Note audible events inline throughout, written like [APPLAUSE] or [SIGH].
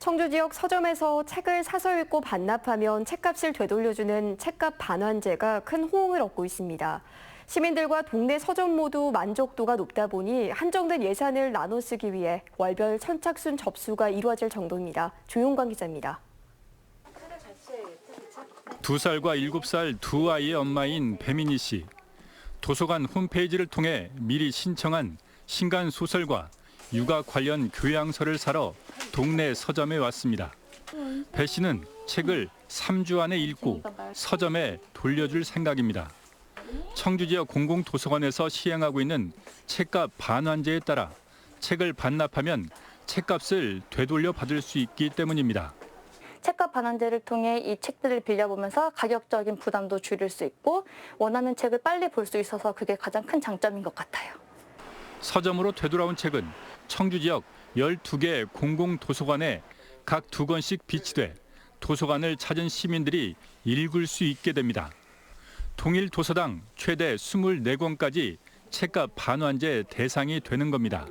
청주 지역 서점에서 책을 사서 읽고 반납하면 책값을 되돌려주는 책값 반환제가 큰 호응을 얻고 있습니다. 시민들과 동네 서점 모두 만족도가 높다 보니 한정된 예산을 나눠 쓰기 위해 월별 선착순 접수가 이루어질 정도입니다. 조용관 기자입니다. 두 살과 일곱 살 두 아이의 엄마인 배민희 씨. 도서관 홈페이지를 통해 미리 신청한 신간 소설과 육아 관련 교양서를 사러 동네 서점에 왔습니다. 배 씨는 책을 3주 안에 읽고 서점에 돌려줄 생각입니다. 청주 지역 공공도서관에서 시행하고 있는 책값 반환제에 따라 책을 반납하면 책값을 되돌려 받을 수 있기 때문입니다. 책값 반환제를 통해 이 책들을 빌려보면서 가격적인 부담도 줄일 수 있고 원하는 책을 빨리 볼 수 있어서 그게 가장 큰 장점인 것 같아요. 서점으로 되돌아온 책은 청주 지역 12개 공공도서관에 각 두 권씩 비치돼 도서관을 찾은 시민들이 읽을 수 있게 됩니다. 동일 도서당 최대 24권까지 책값 반환제 대상이 되는 겁니다.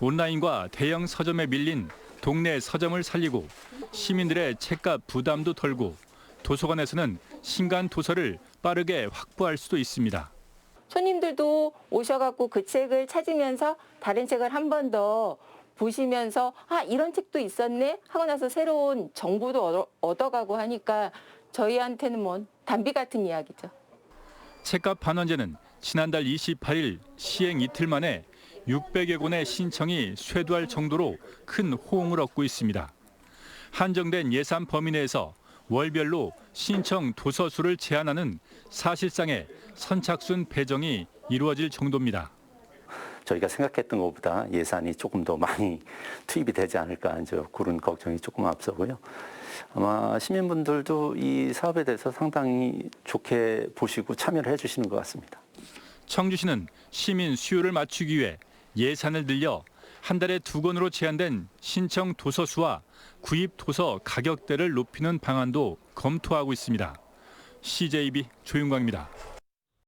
온라인과 대형 서점에 밀린 동네 서점을 살리고 시민들의 책값 부담도 덜고 도서관에서는 신간 도서를 빠르게 확보할 수도 있습니다. 손님들도 오셔갖고 그 책을 찾으면서 다른 책을 한 번 더 보시면서 아 이런 책도 있었네 하고 나서 새로운 정보도 얻어, 얻어가고 하니까 저희한테는 뭐 담비 같은 이야기죠. 책값 반환제는 지난달 28일 시행 이틀 만에 600여 권의 신청이 쇄도할 정도로 큰 호응을 얻고 있습니다. 한정된 예산 범위 내에서 월별로 신청 도서 수를 제한하는 사실상의 선착순 배정이 이루어질 정도입니다. 저희가 생각했던 것보다 예산이 조금 더 많이 [LAUGHS] 투입이 되지 않을까 이제 그런 걱정이 조금 앞서고요. 아마 시민분들도 이 사업에 대해서 상당히 좋게 보시고 참여를 해주시는 것 같습니다. 청주시는 시민 수요를 맞추기 위해 예산을 늘려 한 달에 두 권으로 제한된 신청 도서 수와 구입 도서 가격대를 높이는 방안도 검토하고 있습니다. CJB 조윤광입니다.